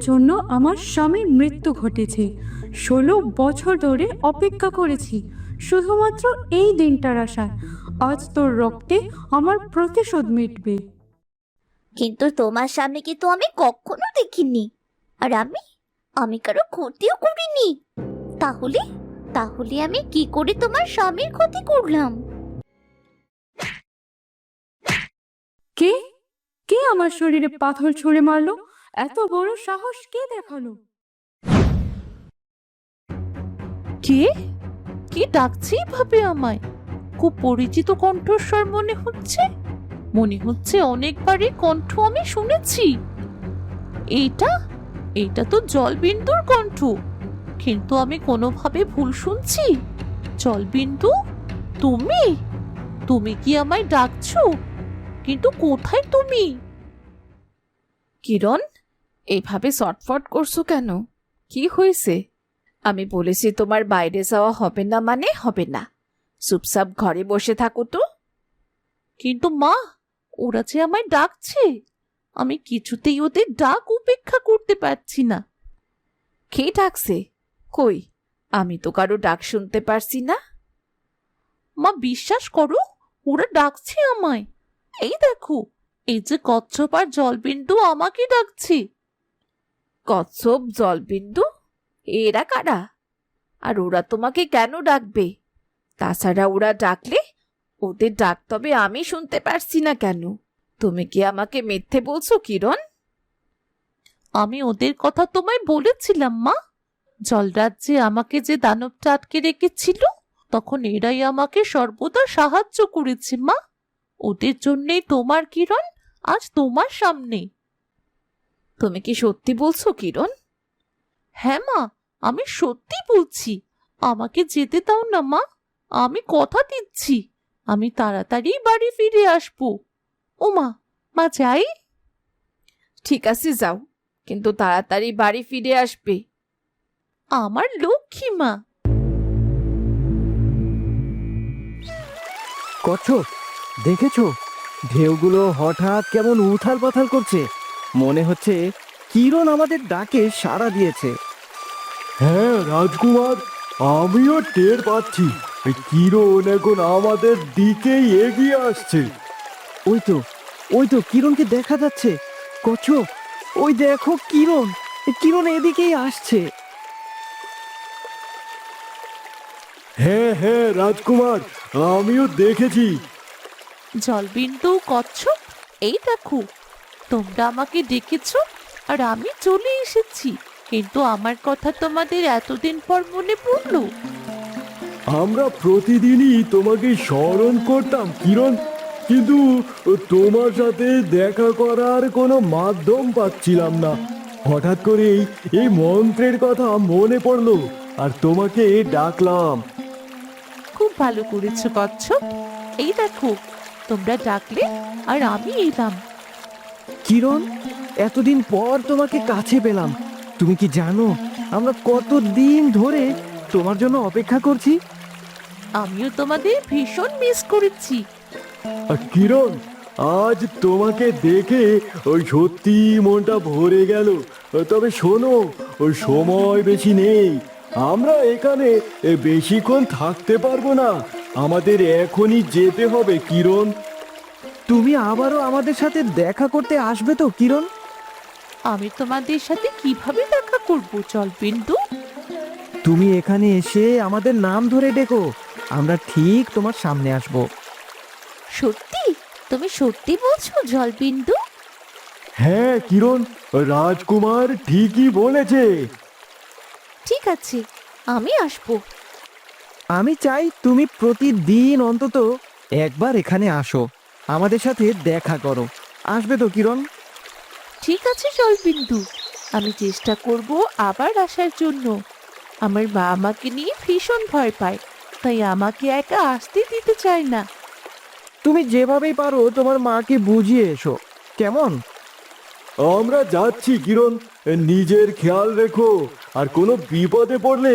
জন্য আমার স্বামীর মৃত্যু ঘটেছে। ষোলো বছর ধরে অপেক্ষা করেছি। শুধুমাত্র এই দিনটার আশায় আজ তোর রক্তে আমার প্রতিশোধ মিটবে। কিন্তু তোমার স্বামীকে তো আমি কখনো দেখিনি। আর আমি? আমি কারও ক্ষতিও করিনি। তাহলে? তাহলে আমি কি করে তোমার স্বামীর ক্ষতি করলাম? কে? কে আমার শরীরে পাথর ছুঁড়ে মারলো? এত বড় সাহস কে দেখাল? কে? কে ডাকছে ভাবে আমায়? খুব পরিচিত কণ্ঠস্বর মনে হচ্ছে। মনে হচ্ছে অনেকবারই কণ্ঠ আমি শুনেছি। এইটা? এইটা তো জলবিন্দুর কণ্ঠ। কিন্তু আমি কোনোভাবে ভুল শুনছি। জলবিন্দু তুমি? তুমি কি আমায় ডাকছো? কিন্তু কোথায় তুমি? কিরণ? এইভাবে শর্টফট করছ কেন? কি হয়েছে? আমি বলেছি তোমার বাইরে যাওয়া হবে না মানে হবে না। চুপচাপ ঘরে বসে থাকো তো। কিন্তু মা, ওরা যে আমায় ডাকছে, আমি কিছুতেই ওদের ডাক উপেক্ষা করতে পারছি না। কে ডাকছে? কই? আমি তো কারও ডাক শুনতে পারছি না। মা, বিশ্বাস করো, ওরা ডাকছে আমায়। এই দেখো, এই যে কচ্ছপ আর জলবিন্দু আমাকে ডাকছে। কচ্ছপ জলবিন্দু? এরা কারা? আর ওরা তোমাকে কেন ডাকবে? তাছাড়া ওরা ডাকলে ওদের ডাক তবে আমি শুনতে পারছি না কেন। তুমি কি আমাকে মিথ্যে বলছো, কিরণ? আমি ওদের কথা তোমায় বলেছিলাম, মা। জলরাজ্যে আমাকে যে দানবটা আটকে রেখেছিল, তখন এরাই আমাকে সর্বদা সাহায্য করেছে, মা। ওদের জন্যেই তোমার কিরণ আজ তোমার সামনে। তুমি কি সত্যি বলছো, কিরণ? হ্যাঁ মা, আমি সত্যি বলছি। আমাকে যেতে দাও না, মা। আমি কথা দিচ্ছি। আমি তাড়াতাড়ি বাড়ি ফিরে আসব। ও মা মা যাই। ঠিক আছে, যাও। কিন্তু তাড়াতাড়ি বাড়ি ফিরে আসবে। আমার লক্ষ্মী, মা। কচ্ছপ, দেখেছ? ঢেউগুলো হঠাৎ কেমন উথাল পাথাল করছে। মনে হচ্ছে কিরণ আমাদের ডাকে সাড়া দিয়েছে। হ্যাঁ রাজকুমার আমিও টের পাচ্ছি। এই কিরণ এখন আমাদের দিকেই এগিয়ে আসছে। ওই তো ওই তো কিরণকে দেখা যাচ্ছে। কচ্ছপ ওই দেখো কিরণ কিরণ এদিকেই আসছে। হ্যাঁ হ্যাঁ রাজকুমার আমিও দেখেছি। জলবিন্দু কচ্ছপ এই দেখো। তোমরা আমাকে ডেকেছ আর আমি চলে এসেছি কিন্তু আমার কথা তোমাদের এতদিন পর মনে পড়ল? আমরা প্রতিদিনই তোমাকে স্মরণ করতাম কিরণ। কিন্তু তোমার সাথে দেখা করার কোনো মাধ্যম পাচ্ছিলাম না। হঠাৎ করেই এই মন্ত্রের কথা মনে পড়ল আর তোমাকে ডাকলাম। খুব ভালো করেছ কচ্ছপ। এই দেখো তোমরা ডাকলে আর আমি এলাম। কিরণ এতদিন পর তোমাকে কাছে পেলাম। তুমি কি জানো আমরা কত দিন ধরে তোমার জন্য অপেক্ষা করছি? আমিও তোমাদের ভীষণ মিস করেছি। আর কিরণ আজ তোমাকে দেখে ওই সত্যি মনটা ভরে গেল। তবে শোনো ওই সময় বেশি নেই। আমরা এখানে এ, বেশিক্ষণ থাকতে পারব না। আমাদের এখনই যেতে হবে কিরণ। তুমি আবারও আমাদের সাথে দেখা করতে আসবে তো কিরণ? আমি তোমাদের সাথে কীভাবে দেখা করব জলবিন্দু তুমি এখানে এসে আমাদের নাম ধরে ডেকো আমরা ঠিক তোমার সামনে আসব। সত্যি? তুমি সত্যি বলছো জলবিন্দু হ্যাঁ কিরণ রাজকুমার ঠিকই বলেছে। ঠিক আছে আমি আসব। আমি চাই তুমি প্রতিদিন অন্তত একবার এখানে আসো। আমাদের সাথে দেখা করো। আসবে তো কিরণ? ঠিক আছে জলবিন্দু আমি চেষ্টা করব আবার আসার জন্য। আমার মা আমাকে নিয়ে ভীষণ ভয় পায় তাই আমাকে একা আসতে দিতে চায় না। তুমি যেভাবেই পারো তোমার মাকে বুঝিয়ে এসো। কেমন? আমরা যাচ্ছি কিরণ। নিজের খেয়াল রেখো। আর কোনো বিপদে পড়লে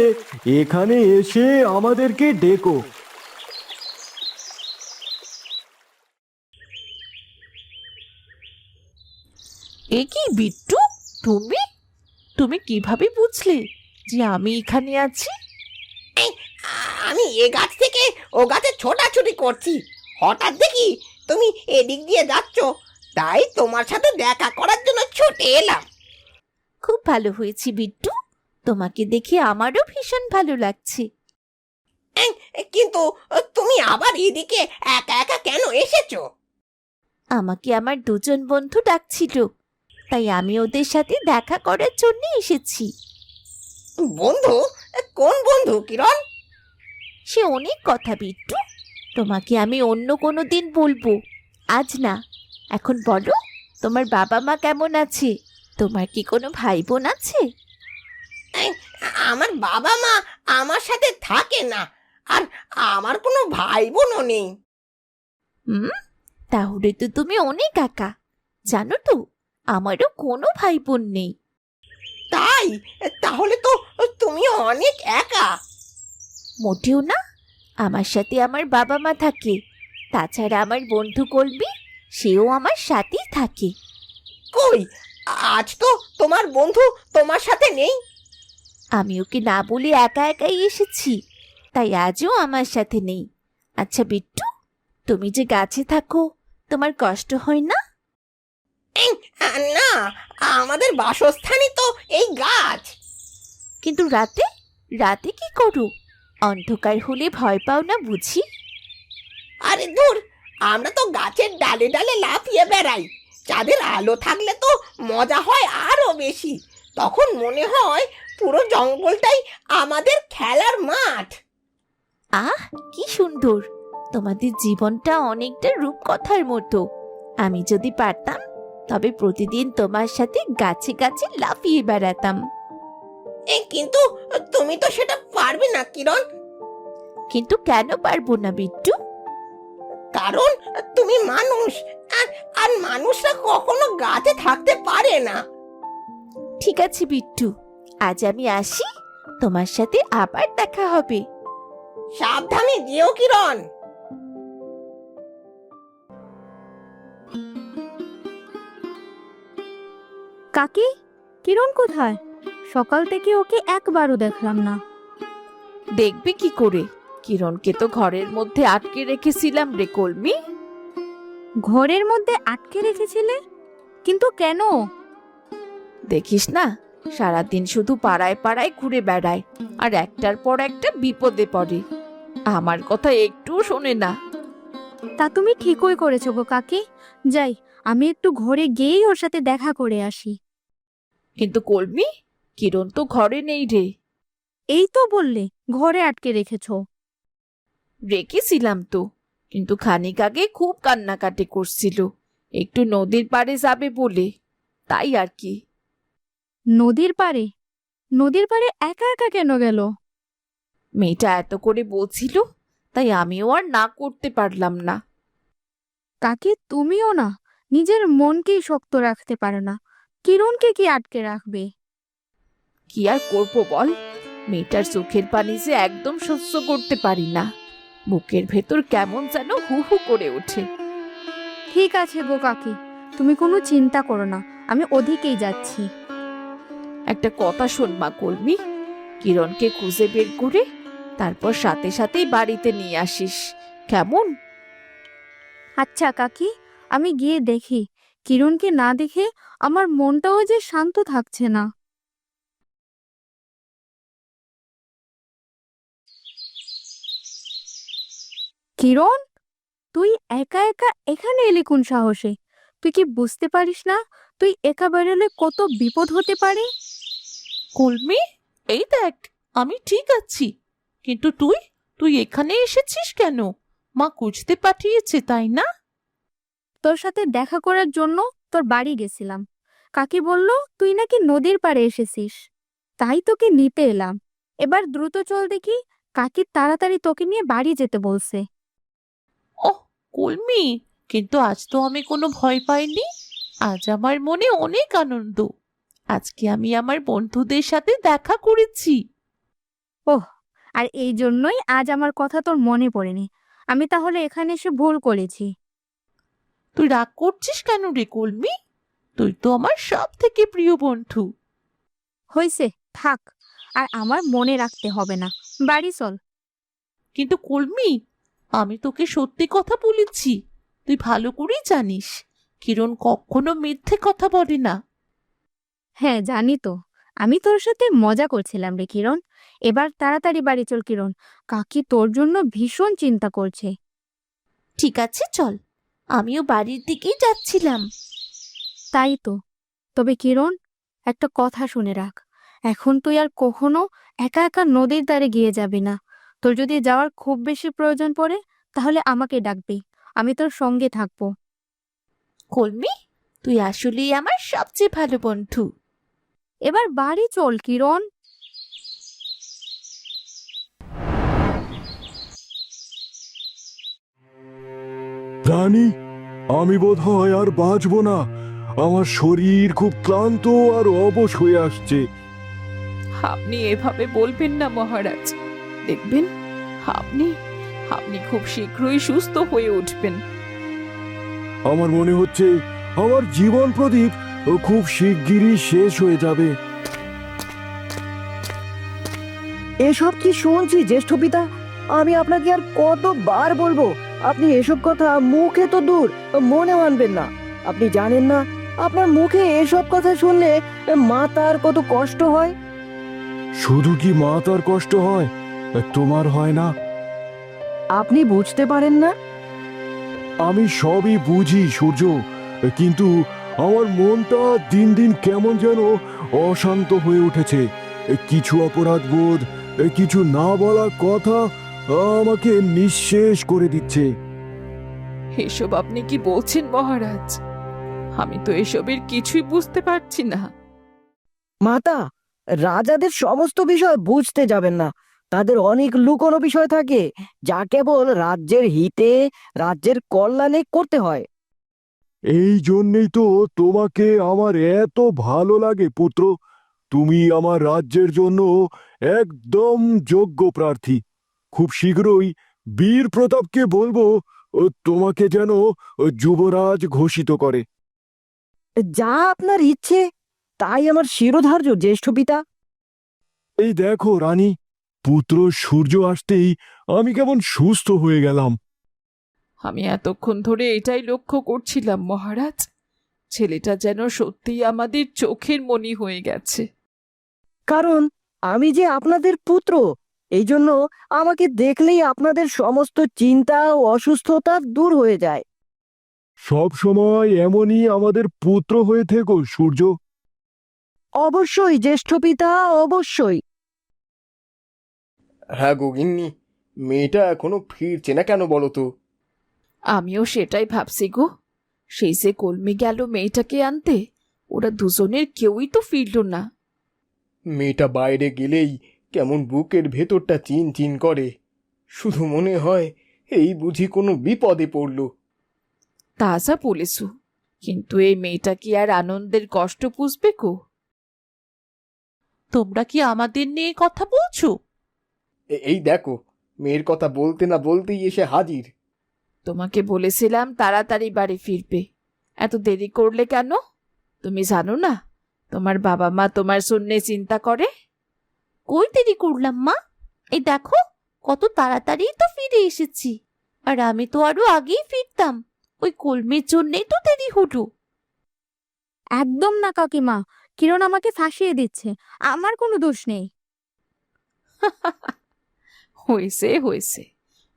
এখানে এসে আমাদেরকে ডেকো। এ কি বিট্টু? তুমি? তুমি কীভাবে বুঝলে যে আমি এখানে আছি? আমি এ গাছ থেকে ও গাছে ছোটাছুটি করছি। হঠাৎ দেখি তুমি এদিক দিয়ে যাচ্ছ। তাই তোমার সাথে দেখা করার জন্য ছুটে এলাম। খুব ভালো হয়েছে বিট্টু। তোমাকে দেখে আমারও ভীষণ ভালো লাগছে। কিন্তু তুমি আবার এদিকে একা একা কেন এসেছ? আমাকে আমার দুজন বন্ধু ডাকছিল। তাই আমি ওদের সাথে দেখা করার জন্য এসেছি। বন্ধু? কোন বন্ধু কিরণ? সে অনেক কথা বিট্টু। তোমাকে আমি অন্য কোনো দিন বলব। আজ না। এখন বলো তোমার বাবা মা কেমন আছে? তোমার কি কোনো ভাই বোন আছে আমার বাবা মা আমার সাথে থাকে না। আর আমার কোনো ভাই বোনও নেই। হুম? তাহলে তো তুমি অনেক একা। জানো তো আমারও কোনো ভাই বোন নেই। তাই? তাহলে তো তুমি অনেক একা। মোটেও না। আমার সাথে আমার বাবা মা থাকে। তাছাড়া আমার বন্ধু কলবি সেও আমার সাথেই থাকে। কই? আজ তো তোমার বন্ধু তোমার সাথে নেই। আমি ওকে না বলে একা একাই এসেছি তাই আজও আমার সাথে নেই। আচ্ছা বিট্টু তুমি যে গাছে থাকো তোমার কষ্ট হয় না না? আমাদের বাসস্থানই তো এই গাছ। কিন্তু রাতে? রাতে কি করো? অন্ধকার হলে ভয় পাও না বুঝি? আরে দূর আমরা তো গাছের ডালে ডালে লাফিয়ে বেড়াই। চাঁদের আলো থাকলে তো মজা হয় আরও বেশি। তখন মনে হয় পুরো জঙ্গলটাই আমাদের খেলার মাঠ। আহ কি সুন্দর। তোমাদের জীবনটা অনেকটা রূপকথার মতো। আমি যদি পারতাম তবে প্রতিদিন তোমার সাথে গাছে গাছে লাফিয়ে বেড়াতাম। এ, কিন্তু তুমি তো সেটা পারবে না কিরণ। কিন্তু কেন পারব না বিট্টু? কারণ তুমি মানুষ আর আর মানুষরা কখনো গাছে থাকতে পারে না। ঠিক আছে বিট্টু। আজ আমি আসি তোমার সাথে আবার দেখা হবে। সাবধানে যেও কিরণ। কাকি কিরণ কোথায়? সকাল থেকে ওকে একবারও দেখলাম না। দেখবে কি করে? কিরণকে তো ঘরের মধ্যে আটকে রেখেছিলাম রে কলমি। ঘরের মধ্যে আটকে রেখেছিলে? কিন্তু কেন? দেখিস না সারাদিন শুধু পাড়ায় পাড়ায় ঘুরে বেড়ায় আর একটার পর একটা বিপদে পড়ে। আমার কথা একটুও শোনে না। তা তুমি ঠিকই করেছ গো কাকি। যাই আমি একটু ঘরে গিয়েই ওর সাথে দেখা করে আসি। কিন্তু কলমি কিরণ তো ঘরে নেই রে। এই তো বললে ঘরে আটকে রেখেছো। রেখেছিলাম তো কিন্তু খানিক আগে খুব কান্নাকাটি করছিল। একটু নদীর পাড়ে যাবে বলে তাই আর কি। নদীর পাড়ে? নদীর পাড়ে একা একা কেন গেল? মেয়েটা এত করে বলছিল তাই আমিও আর না করতে পারলাম না। কাকি তুমিও না নিজের মনকেই শক্ত রাখতে পারো না। কিরণকে কি আটকে রাখবে? কি আর করব বল? মেয়েটার চোখের পানি যে একদম সহ্য করতে পারি না। বুকের ভেতর কেমন যেন হু হু করে ওঠে। ঠিক আছে গো কাকি তুমি কোনো চিন্তা করো না আমি ওদিকেই যাচ্ছি। একটা কথা শোন মা কলমি কিরণকে খুঁজে বের করে তারপর সাথে সাথেই বাড়িতে নিয়ে আসিস। কেমন? আচ্ছা কাকি আমি গিয়ে দেখি। কিরণকে না দেখে আমার মনটাও যে শান্ত থাকছে না। কিরণ, তুই একা একা এখানে এলি কোন সাহসে? তুই কি বুঝতে পারিস না তুই একা বেরোলে কত বিপদ হতে পারে? কলমি, এই দেখ, আমি ঠিক আছি। কিন্তু তুই তুই এখানে এসেছিস কেন? মা খুঁজতে পাঠিয়েছে, তাই না? তোর সাথে দেখা করার জন্য তোর বাড়ি গেছিলাম। কাকি বলল তুই নাকি নদীর পাড়ে এসেছিস। তাই তোকে নিতে এলাম। এবার দ্রুত চল দেখি কাকি তাড়াতাড়ি তোকে নিয়ে বাড়ি যেতে বলছে। ওহ কলমি কিন্তু আজ তো আমি কোনো ভয় পাইনি। আজ আমার মনে অনেক আনন্দ। আজকে আমি আমার বন্ধুদের সাথে দেখা করেছি। আর এই জন্যই আজ আমার কথা তোর মনে পড়েনি। আমি তাহলে এখানে এসে ভুল করেছি। তুই রাগ করছিস কেন রে কলমি? তুই তো আমার সব থেকে প্রিয় বন্ধু। হয়েছে থাক আর আমার মনে রাখতে হবে না। বাড়ি চল। কিন্তু কলমি আমি তোকে সত্যি কথা বলেছি তুই ভালো করেই জানিস কিরণ কখনো মিথ্যে কথা বলে না। হ্যাঁ জানি তো। আমি তোর সাথে মজা করছিলাম রে কিরণ। এবার তাড়াতাড়ি বাড়ি চল কিরণ। কাকি তোর জন্য ভীষণ চিন্তা করছে। ঠিক আছে চল। আমিও বাড়ির দিকেই যাচ্ছিলাম। তাই তো। তবে কিরণ একটা কথা শুনে রাখ। এখন তুই আর কখনো একা একা নদীর ধারে গিয়ে যাবি না। তোর যদি যাওয়ার খুব বেশি প্রয়োজন পড়ে তাহলে আমাকে ডাকবি। আমি তোর সঙ্গে থাকব। কলমি তুই আসলেই আমার সবচেয়ে ভালো বন্ধু। এবার বাড়ি চল কিরণ। রানী আমি বোধ হয় আর বাঁচবো না। আমার শরীর খুব ক্লান্ত আর অবশ হয়ে আসছে। আপনি এভাবে বলবেন না মহারাজ। দেখবেন আপনি আপনি খুব শীঘ্রই সুস্থ হয়ে উঠবেন। আমার মনে হচ্ছে আমার জীবন প্রদীপ খুব শিগগিরই শেষ হয়ে যাবে। এসব কি শুনছি জ্যেষ্ঠ পিতা? আমি আপনাকে আর কতবার বলব আপনি এসব কথা মুখে তো দূর মনে মানবেন না। আপনি জানেন না আপনার মুখে এসব কথা শুনলে মা তার কত কষ্ট হয়? শুধু কি মা তার কষ্ট হয়? তোমার হয় না। আপনি বুঝতে পারেন না? আমি সবই বুঝি সূর্য। কিন্তু আমার মনটা দিন দিন কেমন যেন অশান্ত হয়ে উঠেছে। কিছু অপরাধ বোধ কিছু না বলা কথা আমাকে নিঃশেষ করে দিচ্ছে। এসব আপনি কি বলছেন মহারাজ? আমি তো এসবের কিছুই বুঝতে পারছি না। মাতা রাজাদের সমস্ত বিষয় বুঝতে যাবেন না। তাদের অনেক লুকোনো বিষয় থাকে যা কেবল রাজ্যের হিতে রাজ্যের কল্যাণে করতে হয়। এই জন্যেই তো তোমাকে আমার এত ভালো লাগে পুত্র। তুমি আমার রাজ্যের জন্য একদম যোগ্য প্রার্থী। খুব শীঘ্রই বীর প্রতাপকে বলব ও তোমাকে যেন যুবরাজ ঘোষিত করে। যা আপনার ইচ্ছে তাই আমার শিরোধার্য জ্যেষ্ঠ পিতা। এই দেখো রানী পুত্র সূর্য আসতেই আমি কেমন সুস্থ হয়ে গেলাম। আমি এতক্ষণ ধরে এটাই লক্ষ্য করছিলাম মহারাজ। ছেলেটা যেন সত্যিই আমাদের চোখের মনি হয়ে গেছে। কারণ আমি যে আপনাদের পুত্র এই জন্য আমাকে দেখলেই আপনাদের সমস্ত চিন্তা ও অসুস্থতা দূর হয়ে যায়। সব সময় এমনই আমাদের পুত্র হয়ে থেকো সূর্য। অবশ্যই জ্যেষ্ঠ পিতা অবশ্যই। হ্যাঁ গোগিন্নি মেয়েটা এখনও ফিরছে না কেন বলো তো? আমিও সেটাই ভাবছি গো। সেই যে কলমি গেল মেয়েটাকে আনতে ওরা দুজনের কেউই তো ফিরল না। মেয়েটা বাইরে গেলেই কেমন বুকের ভেতরটা চিন চিন করে। শুধু মনে হয় এই বুঝি কোনো বিপদে পড়ল। তা যা বলেছ কিন্তু এই মেয়েটা কি আর আনন্দের কষ্ট বুঝবে কো তোমরা কি আমাদের নিয়ে কথা বলছো? এই দেখো মেয়ের কথা বলতে না বলতেই এসে হাজির। তোমাকে বলেছিলাম তাড়াতাড়ি বাড়ি ফিরবে। এত দেরি করলে কেন? তুমি জানো না তোমার বাবা মা তোমার শূন্যে চিন্তা করে? কই দেরি করলাম মা? এই দেখো কত তাড়াতাড়ি তো ফিরে এসেছি। আর আমি তো আরও আগেই ফিরতাম ওই কলমের জন্যই তো দেরি হলো। একদম না কাকিমা। কিরণ আমাকে ফাঁসিয়ে দিচ্ছে আমার কোনো দোষ নেই। হয়েছে হয়েছে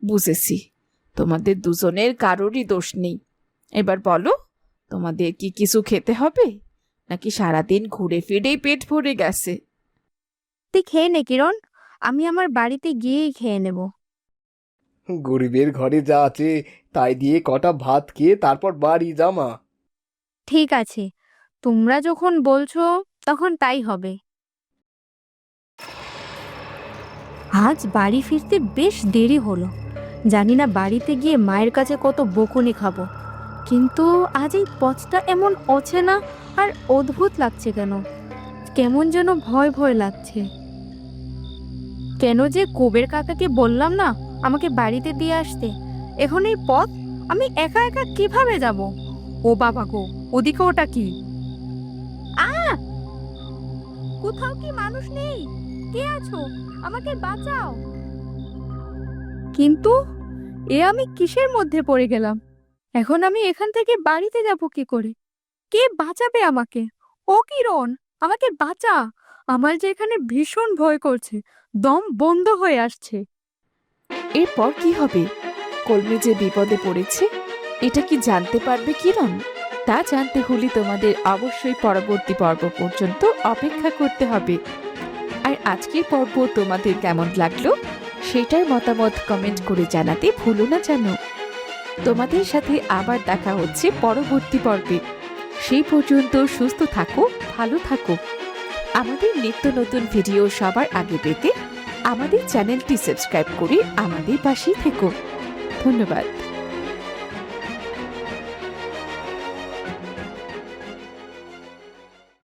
বুঝেছি। তোমাদের দুজনের কারোরই দোষ নেই। এবার বলো তোমাদের কি কিছু খেতে হবে? নাকি সারাদিন ঘুরে ফিরেই পেট ভরে গেছে? তুই খেয়ে নে কিরণ। আমি আমার বাড়িতে গিয়েই খেয়ে নেব। গরিবের ঘরে যা আছে তাই দিয়ে কটা ভাত খেয়ে তারপর বাড়ি জামা ঠিক আছে। তোমরা যখন বলছো তখন তাই হবে। আজ বাড়ি ফিরতে বেশ দেরি হলো। জানি না বাড়িতে গিয়ে মায়ের কাছে কত বকুনি খাব। কিন্তু আজ এই পথটা এমন অচেনা আর অদ্ভুত লাগছে কেন? কেমন যেন ভয় ভয় লাগছে। কেন যে কুবের কাকাকে বললাম না আমাকে বাড়িতে দিয়ে আসতে? এখন এই পথ আমি একা একা কীভাবে যাব? ও বাবা গো, ওদিকে ওটা কি? কোথাও কি মানুষ নেই? কে আছো? আমাকে বাঁচাও। কিন্তু এ আমি কিসের মধ্যে পড়ে গেলাম? এখন আমি এখান থেকে বাড়িতে যাব কি করে? কে বাঁচাবে আমাকে? ও কিরণ, আমাকে বাঁচা। আমার যে এখানে ভীষণ ভয় করছে, দম বন্ধ হয়ে আসছে। এরপর কি হবে? কলমি যে বিপদে পড়েছে, এটা কি জানতে পারবে কিরণ? তা জানতে হলে তোমাদের অবশ্যই পরবর্তী পর্ব পর্যন্ত অপেক্ষা করতে হবে। আর আজকের পর্ব তোমাদের কেমন লাগল, সেটার মতামত কমেন্ট করে জানাতে ভুলো না জানো তোমাদের সাথে আবার দেখা হচ্ছে পরবর্তী পর্বে। সেই পর্যন্ত সুস্থ থাকো, ভালো থাকো। আমাদের নিত্য নতুন ভিডিও সবার আগে পেতে আমাদের চ্যানেলটি সাবস্ক্রাইব করে আমাদের পাশেই থেকো। ধন্যবাদ।